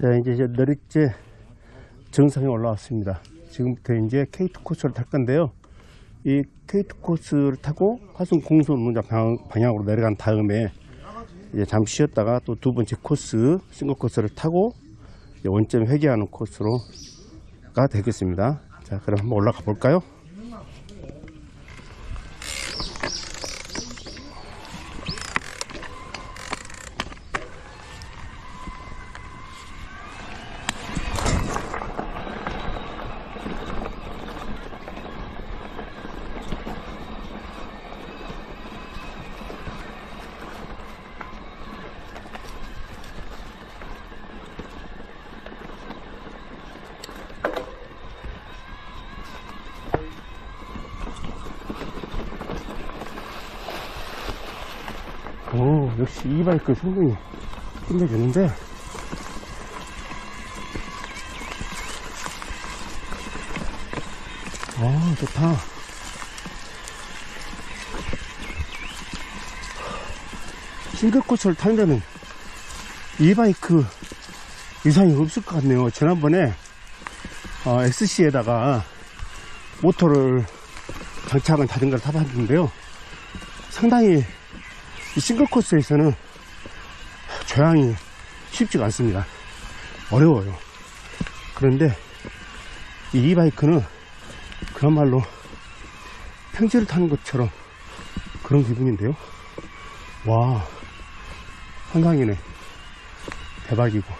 자, 이제 이제 너릿제 정상에 올라왔습니다. 지금부터 이제 케이트 코스를 탈 건데요. 이 케이트 코스를 타고 화순 공선 방- 방향으로 내려간 다음에 이제 잠시 쉬었다가 또 두 번째 코스, 싱글 코스를 타고 원점 회귀하는 코스로가 되겠습니다. 자, 그럼 한번 올라가 볼까요? 오, 역시 이 바이크 충분히 끝내주는데. 아, 좋다. 싱글코스를 타려면 이 바이크 이상이 없을 것 같네요. 지난번에 어, XC에다가 모터를 장착한 자전거를 타봤는데요. 상당히 이 싱글 코스에서는 조향이 쉽지가 않습니다. 어려워요. 그런데 이 이바이크는 그야말로 평지를 타는 것처럼 그런 기분인데요. 와, 환상이네. 대박이고.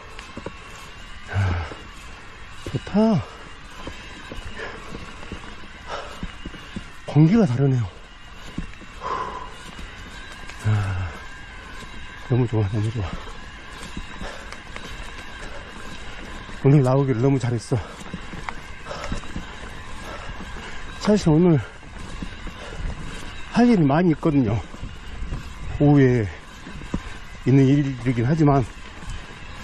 야, 좋다. 공기가 다르네요. 너무 좋아, 너무 좋아. 오늘 나오기를 너무 잘했어. 사실 오늘 할 일이 많이 있거든요. 오후에 있는 일이긴 하지만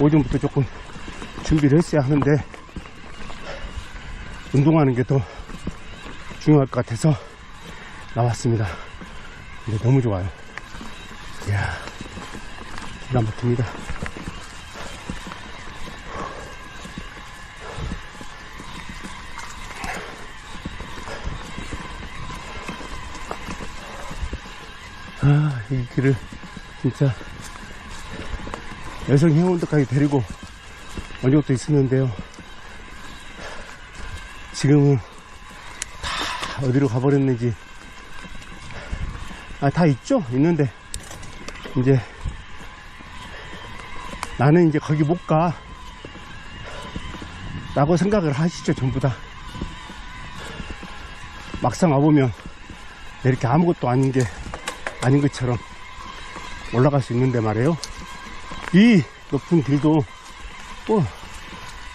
오전부터 조금 준비를 했어야 하는데 운동하는 게 더 중요할 것 같아서 나왔습니다. 근데 너무 좋아요. 이야. 기가 막힙니다. 아, 이 길을 진짜 여성 회원들까지 데리고 온 적도 있었는데요. 지금은 다 어디로 가버렸는지. 아, 다 있죠? 있는데, 이제 나는 이제 거기 못 가. 라고 생각을 하시죠, 전부 다. 막상 와보면 이렇게 아무것도 아닌 게 아닌 것처럼 올라갈 수 있는데 말이에요. 이 높은 길도 뭐,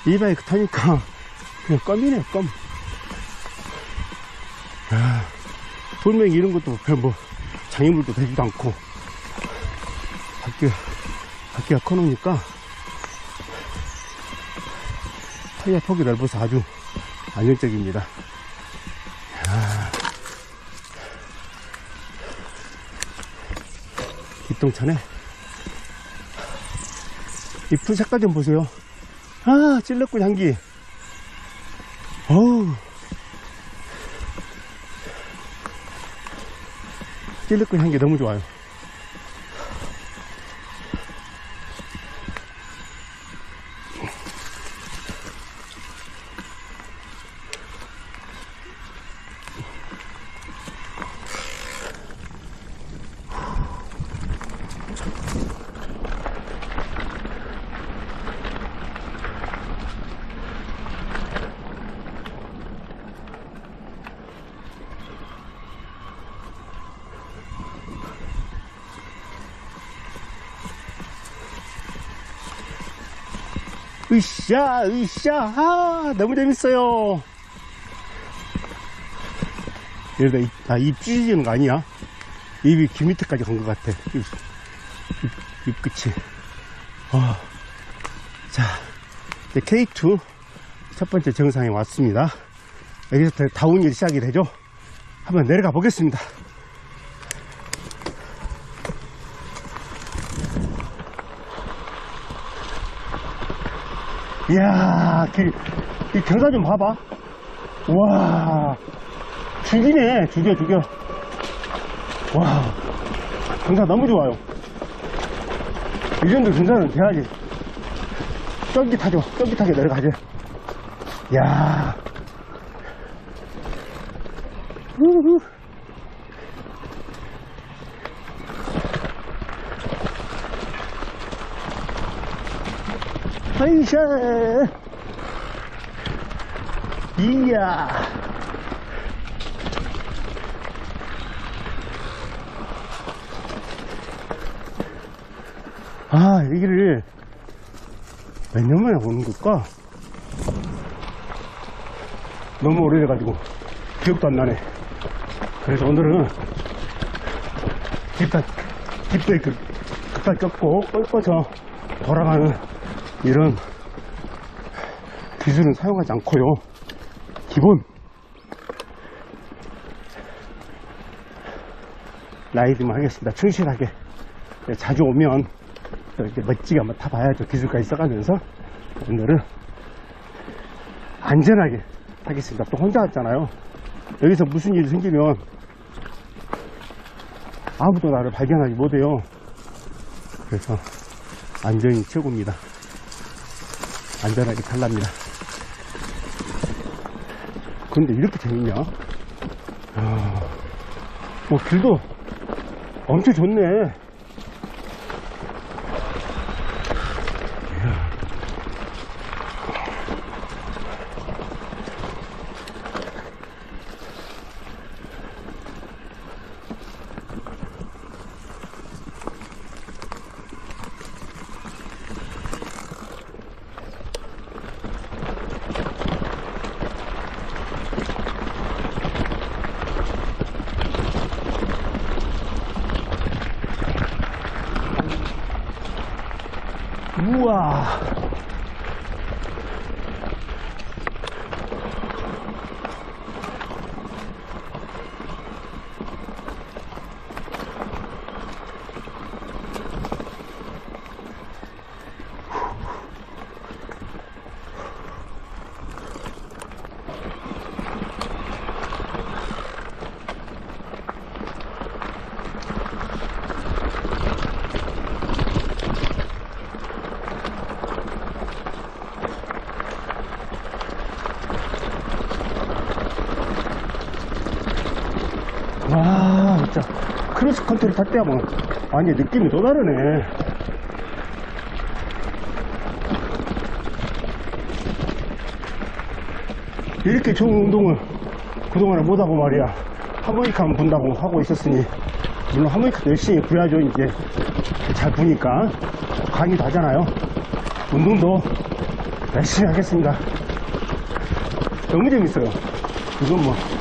이 바이크 타니까 그냥 껌이네요, 껌. 야, 돌멩이 이런 것도 별 뭐 장애물도 되지도 않고 밖에 바퀴가 커놓으니까 타이어 폭이 넓어서 아주 안정적입니다. 야. 뒷동천에 이풀 색깔 좀 보세요. 아, 찔렀군 향기. 어우. 찔렀군 향기 너무 좋아요. 으쌰, 으쌰, 아, 너무 재밌어요. 이러다, 입, 아, 입 찢어지는 거 아니야? 입이 귀 밑에까지 간 것 같아. 입, 입, 입 끝이. 어. 자, 이제 K2 첫 번째 정상에 왔습니다. 여기서 다운힐 시작이 되죠? 한번 내려가 보겠습니다. 이야, 길, 이 경사 좀 봐봐. 와, 죽이네. 죽여, 죽여. 와, 경사 너무 좋아요. 이 정도 경사는 돼야지. 쫄깃하죠. 쫄깃하게 내려가지. 야 우후. 하이샤. 이야. 아, 여기를 몇 년 만에 오는 걸까? 너무 오래돼가지고 기억도 안 나네. 그래서 오늘은 깃발, 깃발 그, 급발 꺾고 꺾어서 돌아가는 이런 기술은 사용하지 않고요. 기본 라이딩만 하겠습니다. 충실하게. 자주 오면 또 이렇게 멋지게 한번 타봐야죠. 기술까지 써가면서 오늘은 안전하게 하겠습니다. 또 혼자 왔잖아요. 여기서 무슨 일이 생기면 아무도 나를 발견하지 못해요. 그래서 안전이 최고입니다. 안전하게 탈랍니다. 근데 이렇게 재밌냐? 아, 뭐 길도 엄청 좋네. 우와. 와, 진짜. 크로스 컨트리 탈 때하고 완전 느낌이 또 다르네. 이렇게 좋은 운동을 그동안에 못하고 말이야. 하모니카만 분다고 하고 있었으니, 물론 하모니카도 열심히 부야죠, 이제. 잘 부니까. 강의도 하잖아요. 운동도 열심히 하겠습니다. 너무 재밌어요. 이건 뭐.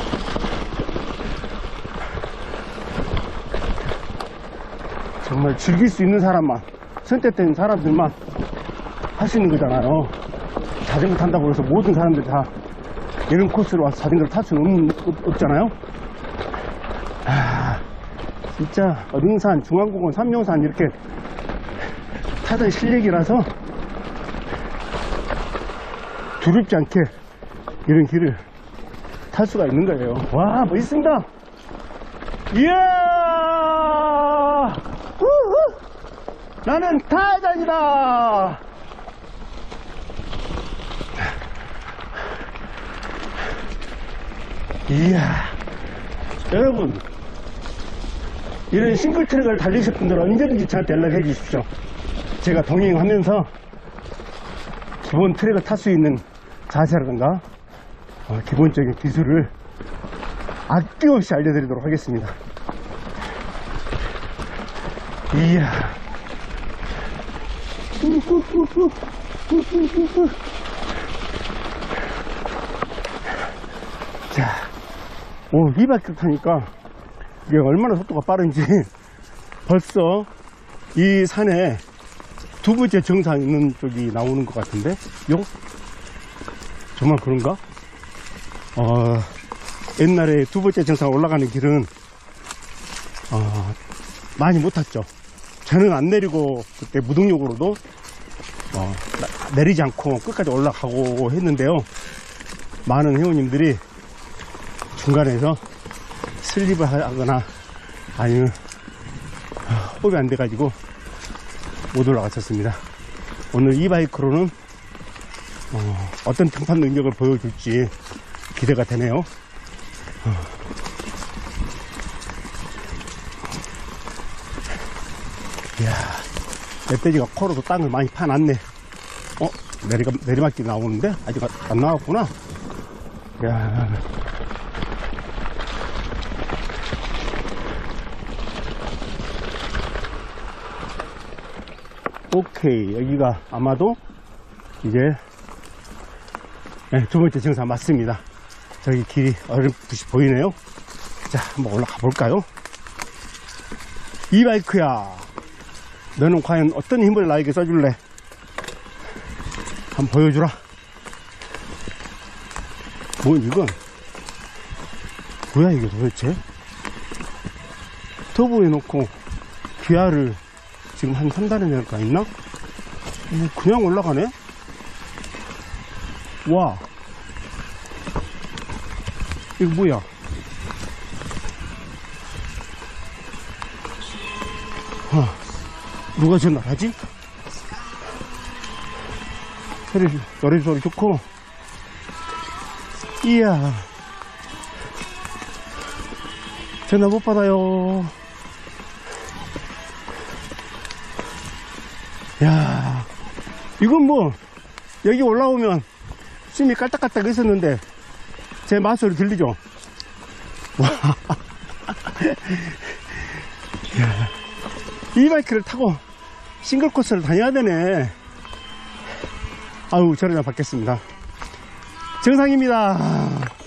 정말 즐길 수 있는 사람만, 선택된 사람들만 할 수 있는 거잖아요. 자전거 탄다고 해서 모든 사람들 다 이런 코스로 와서 자전거를 탈 수는 없, 없잖아요. 아, 진짜 어등산, 중앙공원, 삼룡산 이렇게 타던 실력이라서 두렵지 않게 이런 길을 탈 수가 있는 거예요. 와, 멋있습니다. 이야! 우후! 나는 타잔이다! 이야. 여러분, 이런 싱글 트랙을 달리실 분들은 언제든지 저한테 연락해 주십시오. 제가 동행하면서 기본 트랙을 탈 수 있는 자세라든가 어, 기본적인 기술을 아낌없이 알려드리도록 하겠습니다. 이야. 자, 오늘 200km 타니까 이게 얼마나 속도가 빠른지 벌써 이 산에 두 번째 정상 있는 쪽이 나오는 것 같은데, 요? 정말 그런가? 어, 옛날에 두 번째 정상 올라가는 길은, 어, 많이 못 탔죠. 저는 안 내리고 그때 무동력으로도 어, 나- 내리지 않고 끝까지 올라가고 했는데요. 많은 회원님들이 중간에서 슬립을 하거나 아니면 호흡이 안 돼가지고 못 올라갔었습니다. 오늘 이 바이크로는 어, 떤 등판 능력을 보여줄지 기대가 되네요. 어. 이야, 멧돼지가 코로도 땅을 많이 파놨네. 어? 내리가, 내리막길 나오는데? 아직 안 나왔구나. 이야. 오케이. 여기가 아마도 이제 네, 두 번째 증상 맞습니다. 저기 길이 어렴풋이 보이네요. 자, 한번 올라가 볼까요? 이 바이크야. 너는 과연 어떤 힘을 나에게 써줄래? 한번 보여주라. 뭐, 이건? 뭐야, 이게 도대체? 터보 해놓고, 기아를 지금 한 3단에 내가 있나? 뭐 그냥 올라가네? 와. 이거 뭐야? 아, 누가 전화하지? 소리, 노래 소리 좋고. 이야. 전화 못 받아요. 야, 이건 뭐, 여기 올라오면 숨이 깔딱깔딱 있었는데, 제 맛소리 들리죠? 와. 야, 이 바이크를 타고 싱글 코스를 다녀야 되네. 아우, 저러다 받겠습니다. 정상입니다.